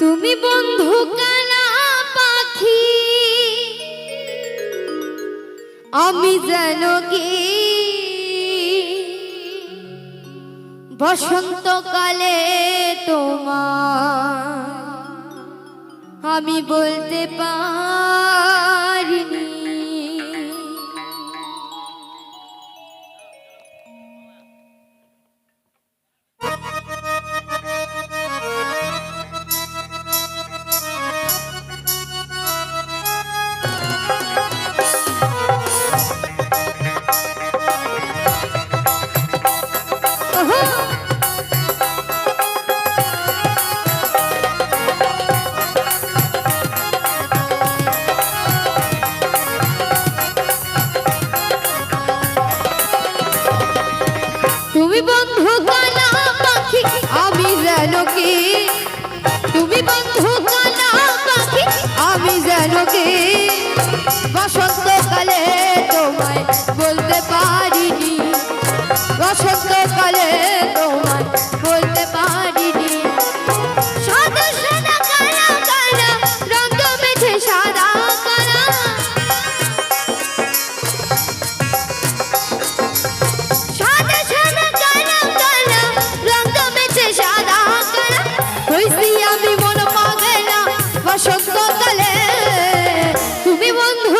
তুমি বন্ধু কানা পাখি। আমি যেন কি বসন্তকালে তোমার আমি বলতে পারিনি তুমি বন্ধু কানা পাখি আমি যেন কি? তুমি বন্ধু কানা পাখি আমি যেন কি?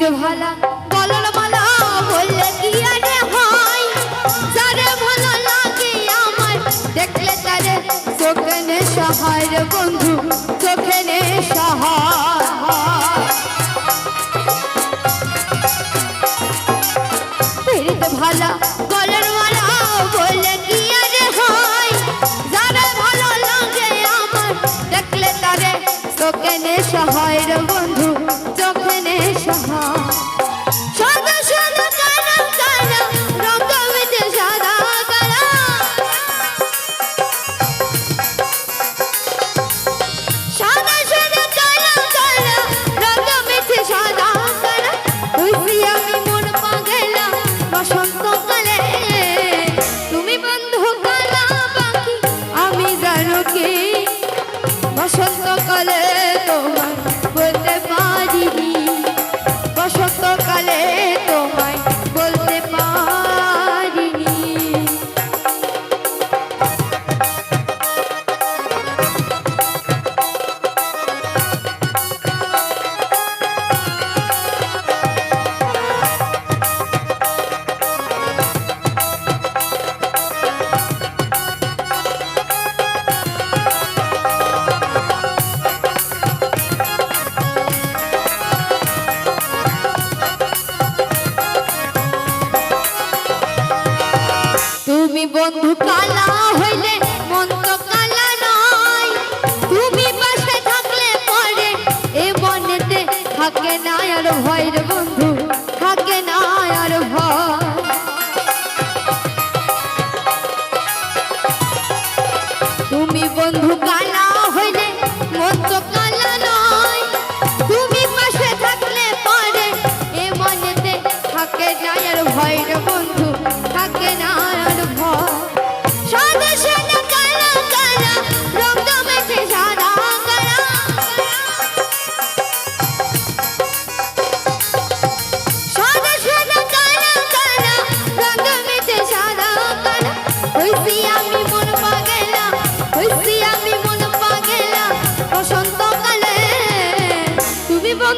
পিড়িতে ভালা। বলন মালা বন্ধু। জানো বন্ধু কালা হইলে মন তো কালা নয়। তুমি পাশে থাকলে পরে এ মনেতে থাকে না আর ভয়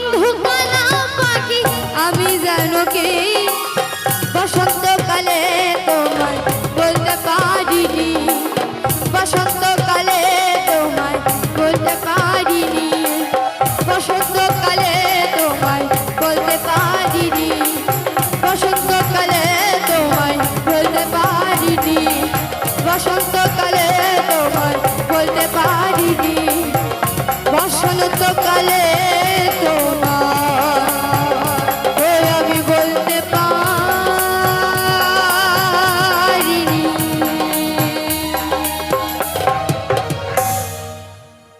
বন্ধু কালা পাখি আমি জানো কি বসন্তকালে তোমায়